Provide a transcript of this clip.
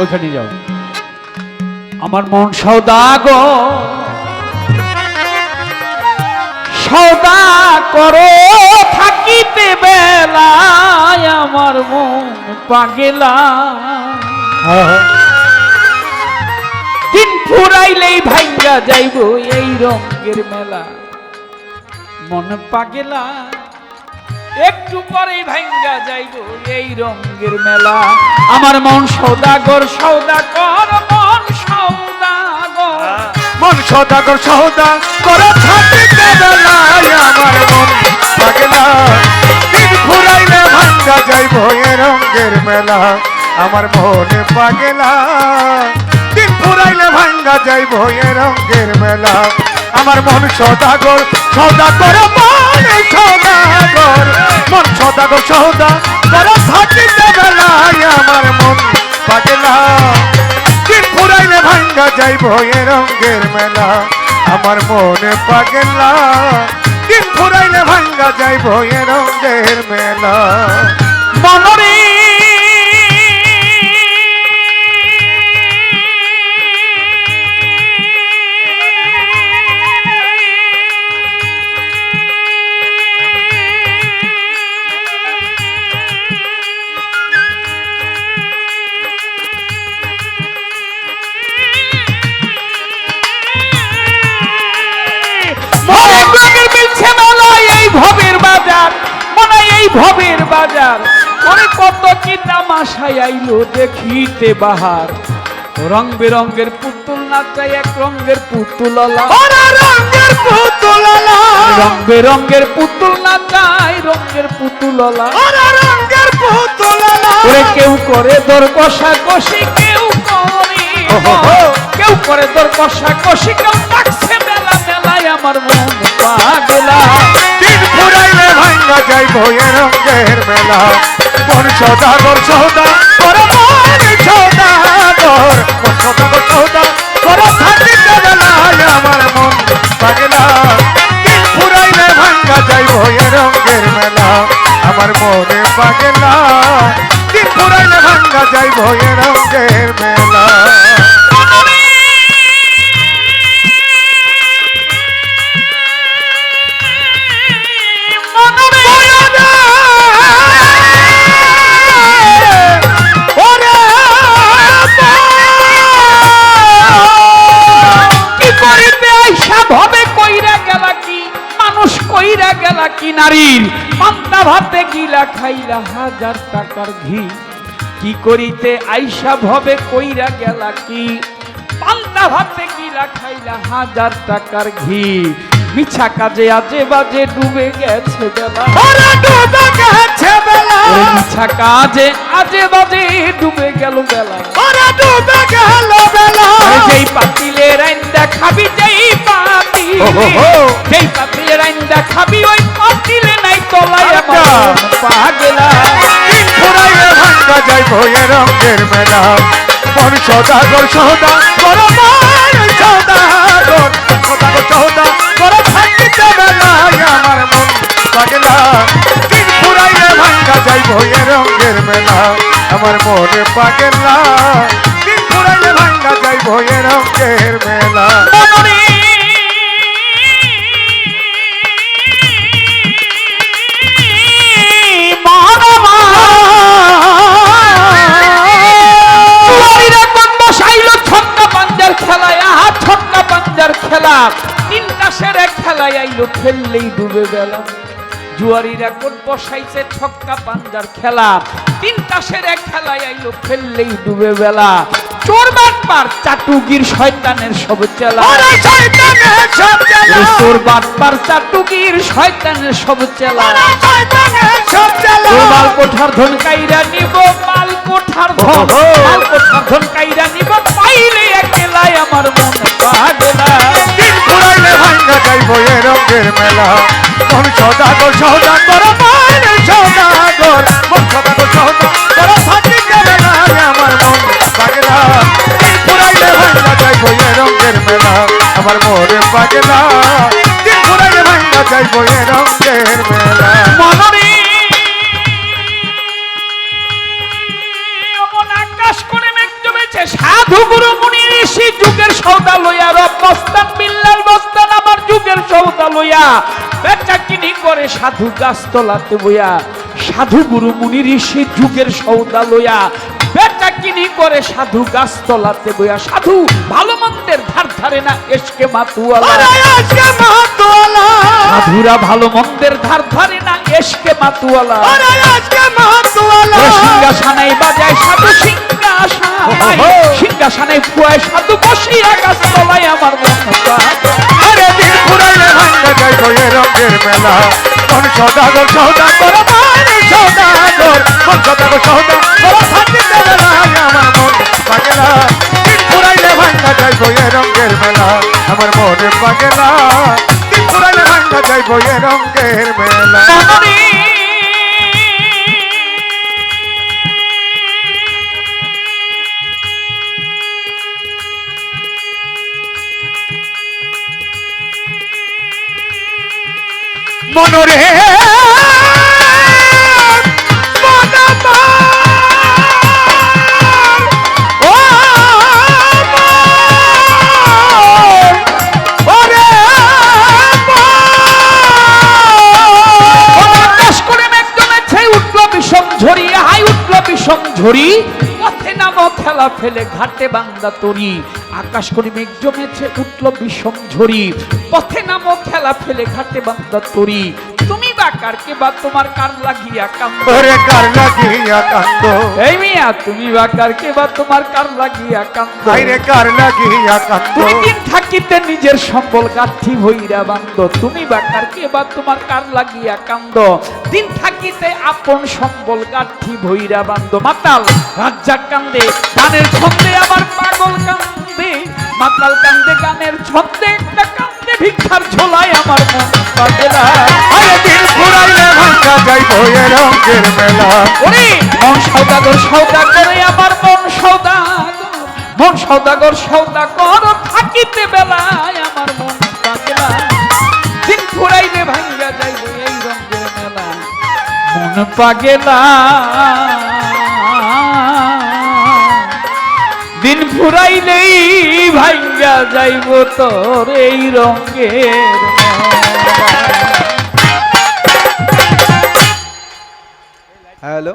ওইখানে যাও। আমার মন সৌদাগো সৌদা করো থাকিতে বেলায় আমার মন পাগেলা। দিন ফুরাইলেই ভাঙ্গা যাইব এই রঙের মেলা। মন পাগেলা। একটু পরেই ভাঙ্গা যাইব এই রঙের মেলা। আমার মন সৌদাগর সৌদাগর, মন সৌদাগর। মন সদাগর সহদা করে থাকিতে আমার মন পাগলা। দিন ফুরাইলে ভাঙ্গা যাইব এ রঙের মেলা। আমার মনে পাগলা। দিন ফুরাইলে ভাঙ্গা যাইব এ রঙের মেলা। আমার মন সদাগর সদা করে মন সদাগর। সদাগর সদা করে থাকিতে বেলায় আমার মন পাগলা। দিন ফুরাইলে ভাঙ্গা যাইব এ রঙ্গের মেলা, আমার মনে পাগলা। দিন ফুরাইলে ভাঙ্গা যাইব এ রঙ্গের মেলা। ভবের বাজার। ওরে কত কি তামাশায় আইলো দেখিতে বাহার। রং বেরঙ্গের পুতুল নাচাই এক রঙের পুতুললা। ওরা রঙের পুতুলালা। রং বেরঙ্গের পুতুল নাচাই রঙের পুতুললা। ওরা রঙের পুতুলালা। ওরে কেউ করে দর কষা কষি কেউ করে কেউ করে দর কষা কষি কেউ ডাকছে মেলা মেলায় আমার মন পাগলা। এ রঙের মেলা। মন সদাগর সদা করে মন সদাগর মন সদাগর সদা করে থাকিতে বেলায় আমার মন। পাগলা দিন ফুরাইলে ভাঙ্গা যাইব এ রঙের মেলা। মেলা। নারীর। পান্তা ভাতে গিলা খাইলা হাজার টাকার ঘি। কি করিতে আইসা ভবে কইরা গেলা কি? পান্তা ভাতে গিলা খাইলা হাজার টাকার ঘি। মিছা কাজে আজে বাজে ডুবে গেছে বেলা। ওরে মিছা কাজে আজে বাজে ডুবে গেল বেলা। আরে যেই পাতিলে রাইন্দা খাবি যেই ওহো। যেই পাতিলে রাইন্দা খাবি ওই মন পাগলা। দিন ফুরাইলে ভাঙ্গা যাইব এ রঙের মেলা। মন সদাগর সদা কর মন সদাগর। সদাগর সদা কর থাকিতে বেলায় আমার মন পাগলা। দিন ভাঙ্গা রঙের মেলা। আমার মনে পাগলা। দিন ফুরাইলে ভাঙ্গা রঙের মেলা। আইলো খেললেই ডুবে বেলা জুয়ারিরা কোন বসাইছে ছক্কা পাঞ্জার খেলা। তিনটা সেরে খেলায় আইলো খেললেই ডুবে বেলা। চোর বাটপার চাটুগির শয়তানের সব চেলা। চোর বাটপার চাটুগির শয়তানের সব চেলা। মাল কোঠার ধন কাইরা নিব মাল কোঠার ধন। মেলা। মন সদাগর সদাগর, মন সদাগর। মন সদাগর সদাগর ফাটি করে না আমার মন পাগলা পুরাইলে ভাঙা যাই বইয়ে রঙের মেলা। আমার মনে পাগলা পুরাইলে ভাঙা যাই বইয়ে রঙের মেলা। সাধু গুরু মুনি ঋষি যুগের সৌদা লইয়া রব বিল্লাল বেচা কিনি করে সাধু গাছতলাতে বইয়া সাধু গুরু মুনি ঋষি যুগের সৌদা লইয়া বেচা কিনি করে সাধু গাছতলাতে বইয়া সাধু ভালো মন্দের ধার ধারে না এসকে মাতুয়ালা। সাধুরা ভালো মন্দের ধার ধারে না এসকে মাতুয়ালা। সিংহাসনাই বাজায় সাধু সিংহাসনাই ওহো। সিংহাসনাই ফুয়ায় সাধু বসিয়া গাছ তলায় আমার মন মেলা। কোন সদাগর সৌদা করো মান সদাগর কোন সদাগর সৌদা করো থাকিতে বেলায় আমার মন পাগেলা দিন ফুরাইলে ভাঙ্গা যাইব এ মেলা। আমার মনে পাগেলা দিন ফুরাইলে ভাঙ্গা যাইব এ বিষম ঝরি হাই উঠল বিষম ঝরি। পথে নামো খেলা ফেলে ঘাটে বান্দা তরি। আকাশ করে মেঘ জমেছে, উঠল বিষম ঝরি পথে নামো খেলা ফেলে ঘাটে বান্দা তরি। কারকে বা তোমার কার লাগিয়া কান্দ? ওরে কার লাগিয়া কান্দ? এই মিয়া তুমি বা কারকে বা তোমার কার লাগিয়া কান্দ? আইরে কার লাগিয়া কান্দ? তুমি দিন থাকিতে নিজের সম্বল গাঠি ভৈরা বান্দ তুমি বা কারকে বা তোমার কার লাগিয়া কান্দ। দিন থাকিতে আপন সম্বল গাঠি ভৈরা বান্দ মাতাল রাজ্জাক কান্দে গানের ছন্দে আবার পাগল কান্দে। মাতাল কান্দে গানের ছন্দে একটা ভিক্ষার ঝোলায় আমার মন পাগলা আরে দিন ফুরাইলে ভাঙ্গা যাইব এ রঙের মেলা। ওরে মন সৌদাগর সৌদাগরে আমার মন সৌদাগর মন সৌদাগর সৌদাগর থাকিতে বেলায় আমার মন পাগলা দিন ফুরাইলে ভাঙ্গা যাইব এই রঙের মেলা। মন পাগেলা দিন ফুরাইলেই ভাঙ্গা যাইব তোর এই রঙের হ্যালো